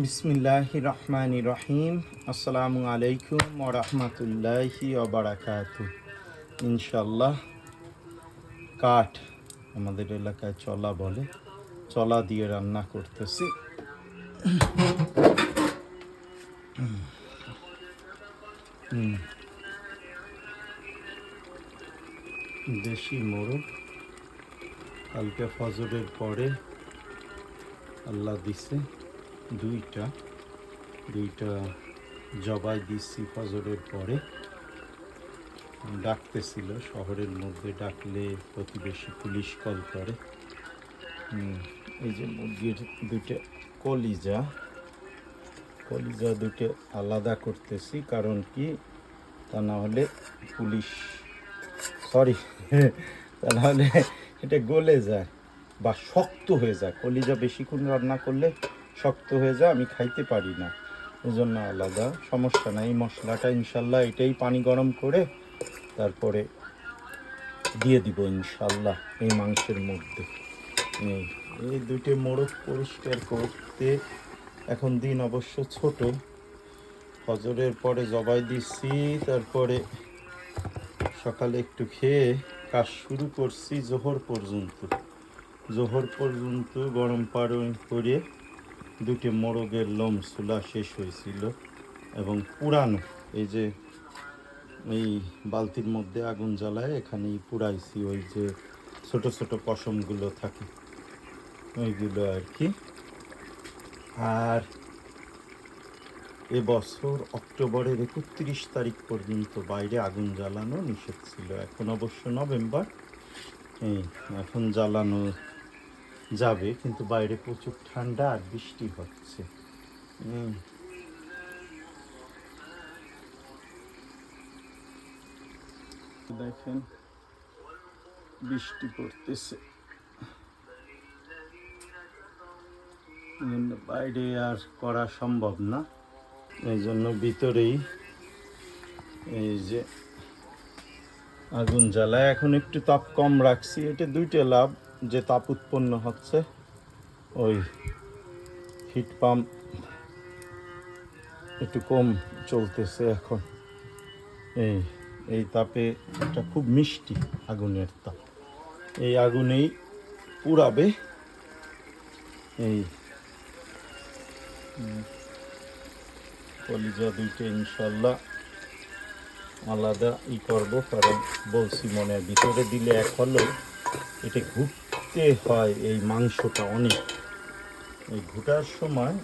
বিসমিল্লাহ রহমান রহিম। আসসালামু আলাইকুম ও ওরহমতুল্লাহি ওবরাকাত ইনশাল্লাহ কাঠ আমাদের এলাকায় চলা বলে, চলা দিয়ে রান্না করতেছি। দেশি মোরগ, কালকে ফজরের পরে আল্লাহ দিছে। দুইটা দুইটা জবাই দিচ্ছি ফজরের পরে। ডাকতেছিল, শহরের মধ্যে ডাকলে প্রতিবেশী পুলিশ কল করে। এই যে মুরগির দুইটা কলিজা কলিজা দুটো আলাদা করতেছি, কারণ কি? তা না হলে পুলিশ, সরি, তা না হলে এটা গলে যায় বা শক্ত হয়ে যায়। কলিজা বেশিক্ষণ রান্না করলে শক্ত হয়ে যায়, আমি খাইতে পারি না। ওই জন্য আলাদা, সমস্যা নাই এই মশলাটা ইনশাল্লাহ এটাই পানি গরম করে তারপরে দিয়ে দিব ইনশাল্লাহ এই মাংসের মধ্যে। এই এই দুইটি মোড়ক পরিষ্কার করতে এখন দিন অবশ্য ছোট। হজরের পরে জবাই দিচ্ছি তারপরে সকালে একটু খেয়ে কাজ শুরু করছি জোহর পর্যন্ত। জোহর পর্যন্ত গরম পানি করে দুটি মোরগের লোম চুলা শেষ হয়েছিল এবং পুরানো, এই যে এই বালতির মধ্যে আগুন জ্বালায়, এখানেই পুরাইছি ওই যে ছোট ছোট পশমগুলো থাকে। ওইগুলো আর কি। আর এবছর অক্টোবরের একত্রিশ তারিখ পর্যন্ত বাইরে আগুন জ্বালানো নিষেধ ছিল। এখন অবশ্য নভেম্বর। এই, এখন জ্বালানো যাবে, কিন্তু বাইরে প্রচুর ঠান্ডা আর বৃষ্টি হচ্ছে। দেখেন, বৃষ্টি পড়তেছে। বাইরে আর করা সম্ভব না। এই জন্য ভিতরেই এই যে আগুন জ্বালায়। এখন একটু তাপ কম রাখছি, এটা দুইটা লাভ। যে তাপ উৎপন্ন হচ্ছে, ওই হিট পাম্প একটু কম চলতেছে এখন এই এই তাপে এটা খুব মিষ্টি আগুনের তাপ এই আগুনেই পুরাবে এই। কলিজা দুইটা ইনশাল্লাহ আলাদা ই করব, কারণ বলছি মনের ভিতরে দিলে এক হলেও এটা ঘুরতে হয় এই মাংসটা অনেক। এই ঘুটার সময়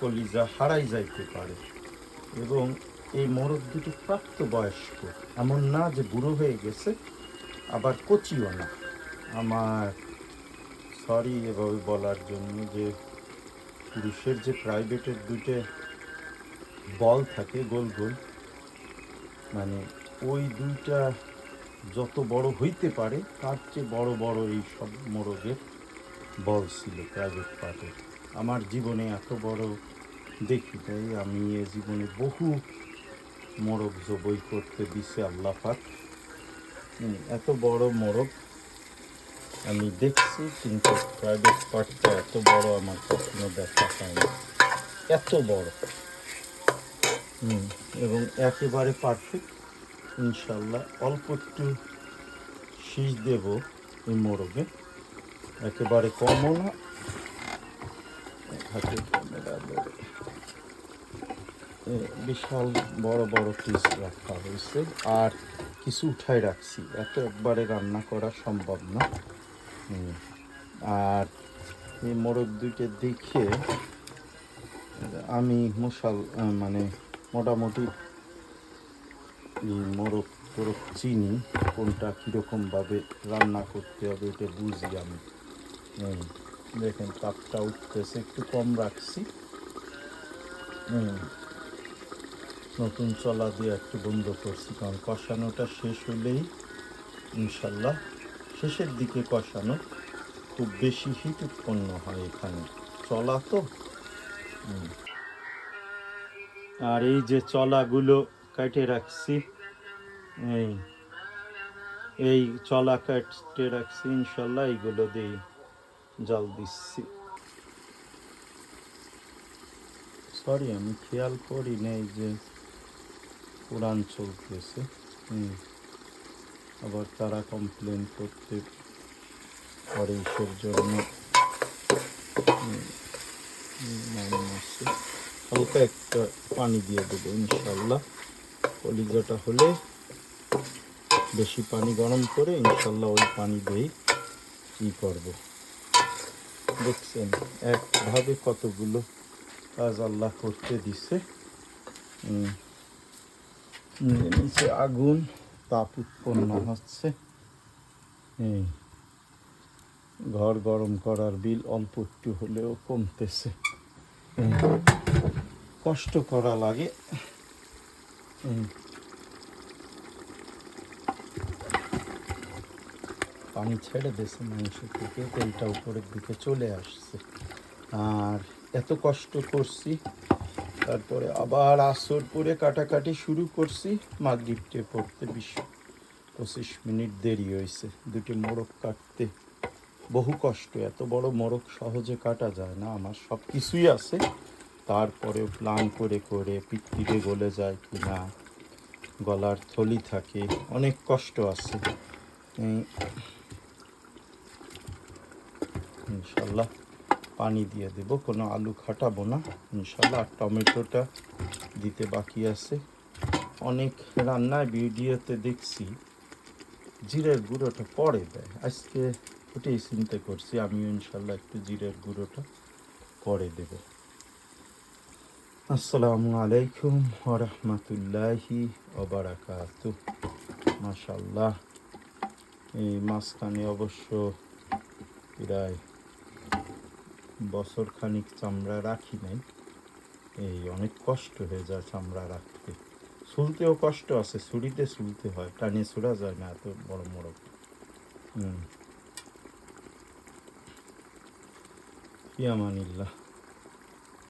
কলিজা হারাই যাইতে পারে এবং এই মোরগ দুটি প্রাপ্তবয়স্ক, এমন না যে বুড়ো হয়ে গেছে, আবার কচিও না। আমার সরি এভাবে বলার জন্য যে পুরুষের যে প্রাইভেটের দুইটা বল থাকে গোল গোল মানে ওই দুইটা যত বড় হইতে পারে তার চেয়ে বড় বড় এই সব মোরগের বল ছিল প্রাইভেট পার্টের আমার জীবনে এত বড় দেখি তাই আমি এ জীবনে বহু মোরগ জবই করতে দিছে আল্লাহ পাক। হুম, এত বড় মোরগ আমি দেখছি কিন্তু প্রাইভেট পার্টটা এত বড় আমার কখনো দেখা হয়নি এত বড়। হুম এবং একেবারে পারফেক্ট ইনশাল্লাহ অল্প একটু শীষ দেব এই মোরগে। একেবারে কমও না। বিশাল বড় বড় পিস রাখা হয়েছে। আর কিছু উঠাই রাখছি। এত একবারে রান্না করা সম্ভব না। আর এই মোরগ দুইটা দেখে আমি মশাল মানে মোটামুটি মোরগ টোরগ চিনি কোনটা কীরকমভাবে রান্না করতে হবে এটা বুঝি আমি। হুম, দেখেন তাপটা উঠতেছে একটু কম রাখছি। নতুন চলা দিয়ে একটু বন্ধ করছি কারণ কষানোটা শেষ হলেই ইনশাল্লাহ শেষের দিকে কষানো খুব বেশি হিট উৎপন্ন হয় এখানে। চলা তো। আর এই যে চলাগুলো কেটে রাখছি এই এই চলা কেটে রাখছি ইনশাল্লাহ এইগুলো দিয়ে জাল দিচ্ছি সরি আমি খেয়াল করি নাই যে কোরআন চলতেছে আবার তারা কমপ্লেন করতে পারে ইসের জন্য। হালকা একটা পানি দিয়ে দেবো ইনশাল্লাহ কলিজাটা হলে বেশি পানি গরম করে ইনশাল্লাহ ওই পানি দিয়েই ই করব। দেখছেন, একভাবে কতগুলো কাজ আল্লাহ করতে দিছে। নিচে আগুন, তাপ উৎপন্ন হচ্ছে। ঘর গরম করার বিল অল্প একটু হলেও কমতেছে। কষ্ট করা লাগে। পানি ছেড়ে দিয়েছে মাংস থেকে তেলটা উপরের দিকে চলে আসছে। আর এত কষ্ট করছি, তারপরে আবার আসর পরে কাটাকাটি শুরু করছি মাগরিবটে পড়তে বিশ পঁচিশ মিনিট দেরি হয়েছে। দুটি মোরগ কাটতে বহু কষ্ট, এত বড় মোরগ সহজে কাটা যায় না, আমার সব কিছুই আছে। তারপরেও প্ল্যান করে করে পিত্তিতে গলে যায় কি না, গলার থলি থাকে, অনেক কষ্ট আছে। ইনশাল্লাহ পানি দিয়ে দেব, কোনো আলু খাটাবো না। ইনশাল্লাহ আর টমেটোটা দিতে বাকি আছে। অনেক রান্নায় ভিডিওতে দেখছি, জিরের গুঁড়োটা পরে দেয়। আজকে ওটাই চিন্তা করছি, আমিও ইনশাল্লাহ একটু জিরের গুঁড়োটা পরে দেব। আসসালামু আলাইকুম ওরহমতুল্লাহি ওবারাকাতু মাশাল্লাহ এই মাঝখানে অবশ্য প্রায় বছর খানিক চামড়া রাখি নাই। এই অনেক কষ্ট হয়ে যায় চামড়া রাখতে। শুলতেও কষ্ট আছে, ছুরিতে শুলতে হয় টানিয়ে ছুড়া যায় না এত বড় বড় হুম। ফিয়ামানিল্লাহ।